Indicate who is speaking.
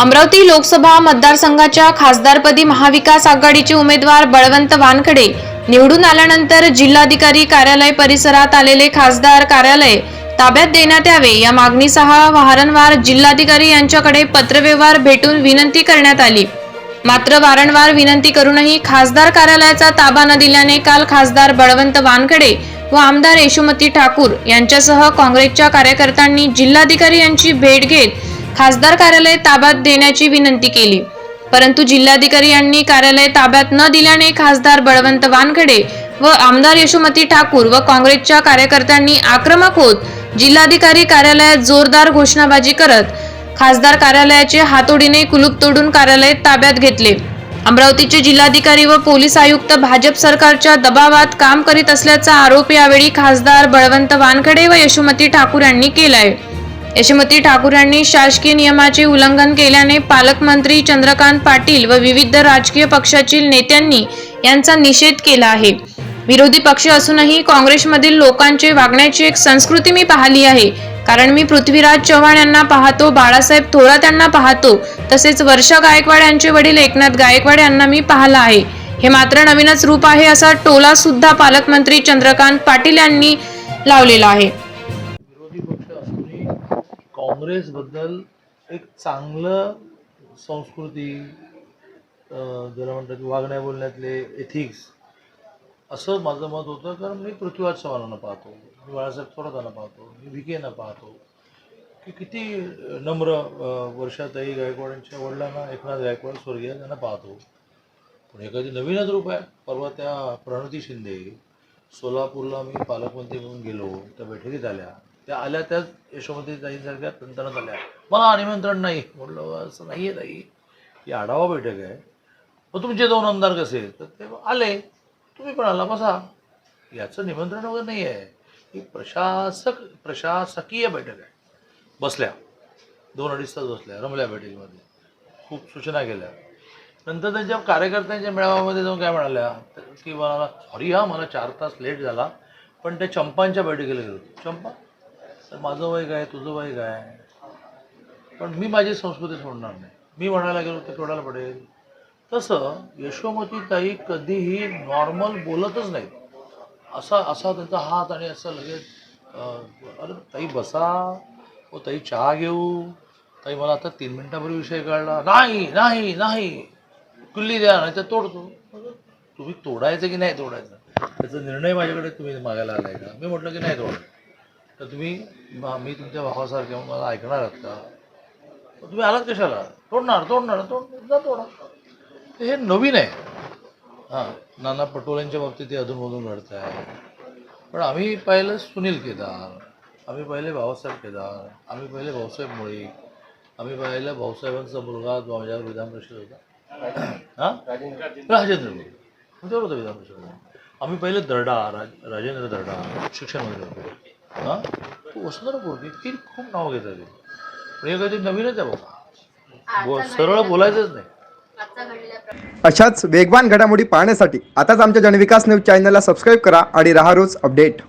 Speaker 1: अमरावती लोकसभा मतदारसंघाच्या खासदारपदी महाविकास आघाडीचे उमेदवार बळवंत वानखडे निवडून आल्यानंतर जिल्हाधिकारी कार्यालय परिसरात आलेले खासदार कार्यालय ताब्यात देण्यात यावे या मागणीसह वारंवार जिल्हाधिकारी यांच्याकडे पत्रव्यवहार भेटून विनंती करण्यात आली. मात्र वारंवार विनंती करूनही खासदार कार्यालयाचा ताबा न दिल्याने काल खासदार बळवंत वानखडे व आमदार यशोमती ठाकूर यांच्यासह काँग्रेसच्या कार्यकर्त्यांनी जिल्हाधिकारी यांची भेट घेत खासदार कार्यालय ताब्यात देण्याची विनंती केली. परंतु जिल्हाधिकारी यांनी कार्यालय ताब्यात न दिल्याने खासदार बळवंत वानखडे व आमदार यशोमती ठाकूर व काँग्रेसच्या कार्यकर्त्यांनी आक्रमक होत जिल्हाधिकारी कार्यालयात जोरदार घोषणाबाजी करत खासदार कार्यालयाचे हातोडीने कुलूप तोडून कार्यालय ताब्यात घेतले. अमरावतीचे जिल्हाधिकारी व पोलीस आयुक्त भाजप सरकारच्या दबावात काम करीत असल्याचा आरोप यावेळी खासदार बळवंत वानखडे व यशोमती ठाकूर यांनी केलाय. यशोमती ठाकूर यांनी शासकीय नियमाचे उल्लंघन केल्याने पालकमंत्री चंद्रकांत पाटील व विविध राजकीय पक्षातील नेत्यांनी यांचा निषेध केला आहे. विरोधी पक्ष असूनही काँग्रेसमधील लोकांचे वागण्याची एक संस्कृती मी पाहिली आहे. कारण मी पृथ्वीराज चव्हाण यांना पाहतो बाळासाहेब थोरात यांना पाहतो तसेच वर्षा गायकवाड यांचे वडील एकनाथ गायकवाड यांना मी पाहिला आहे. हे मात्र नवीनच रूप आहे असा टोला सुद्धा पालकमंत्री चंद्रकांत पाटील यांनी लावलेला आहे.
Speaker 2: काँग्रेसबद्दल एक चांगलं संस्कृती ज्याला म्हणतात की वागण्या बोलण्यातले एथिक्स असं माझं मत होतं. कारण मी पृथ्वीराज चव्हाणांना पाहतो मी बाळासाहेब थोरातांना पाहतो मी विकेंना पाहतो. की किती नम्र वर्षातही वर्षाताई गायकवाडांच्या वडिलांना एकनाथ गायकवाड स्वर्गीय त्यांना पाहतो. पण एखादी नवीनच रूप आहे. परवा त्या प्रणती शिंदे सोलापूरला मी पालकमंत्री म्हणून गेलो त्या बैठकीत आल्या. त्या आल्या त्याच यशोमती ताईंसारख्या तंत्रणात आल्या. मला निमंत्रण नाही. म्हटलं असं नाही आहे ताई. ही आढावा बैठक आहे. मग तुमचे दोन आमदार कसे तर ते आले. तुम्ही पण आला बसा. याचं निमंत्रण वगैरे नाही आहे. ही प्रशासक प्रशासकीय बैठक आहे. बसल्या. दोन अडीच तास बसल्या रमल्या बैठकीमध्ये. खूप सूचना केल्या. नंतर त्यांच्या कार्यकर्त्यांच्या मेळाव्यामध्ये जाऊन काय म्हणाल्या? की मला सॉरी हा मला चार तास लेट झाला पण त्या चंपांच्या बैठकीला गेलो. चंपा? तर माझं वय काय तुझं वय काय? पण मी माझी संस्कृती सोडणार नाही. मी म्हणायला गेलो ते तोडायला पडेल. तसं यशोमती ताई कधीही नॉर्मल बोलतच नाहीत. असा असा त्यांचा हात आणि असं लगेच अरे ताई बसा ओ ताई चहा घेऊ. ताई मला आता तीन मिनटापूर्वी विषय कळला. नाही नाही नाही. कुल्ली द्या नाही तर तोडतो. तुम्ही तोडायचं की नाही तोडायचं? त्याचा निर्णय माझ्याकडे तुम्ही मागायला आलाय का? मी म्हटलं की नाही तोडायचं. तर तुम्ही म- तुमच्या भावासारखे मला ऐकणार आहात का? तुम्ही आलात कशाला? तोडणार तोडणार तोड जा तोडा. तर हे नवीन आहे. हां नाना पटोलेंच्या बाबतीत ते अधूनमधून घडत आहे. पण आम्ही पाहिलं सुनील केदार आम्ही पाहिले भाऊसाहेब केदार आम्ही पाहिले भाऊसाहेब मुळे आम्ही पाहिलं भाऊसाहेबांचा मुलगा जो माझ्यावर विधान परिषद होता. हां? राजेंद्र मुळे. तुमच्यावर होता विधान परिषद आम्ही पहिले दर्डा राज राजेंद्र दर्डा शिक्षण मंत्री होते. हां? तो वसुंधरा बोलते की खूप नाव घेतात ते पण हे कधी नवीनच आहे बाबा बो सरळ बोलायचंच नाही.
Speaker 3: अशाच वेगवान घडामोडी पाहण्यासाठी आताच आमच्या जनविकास न्यूज चॅनलला सबस्क्राईब करा आणि राहा रोज अपडेट.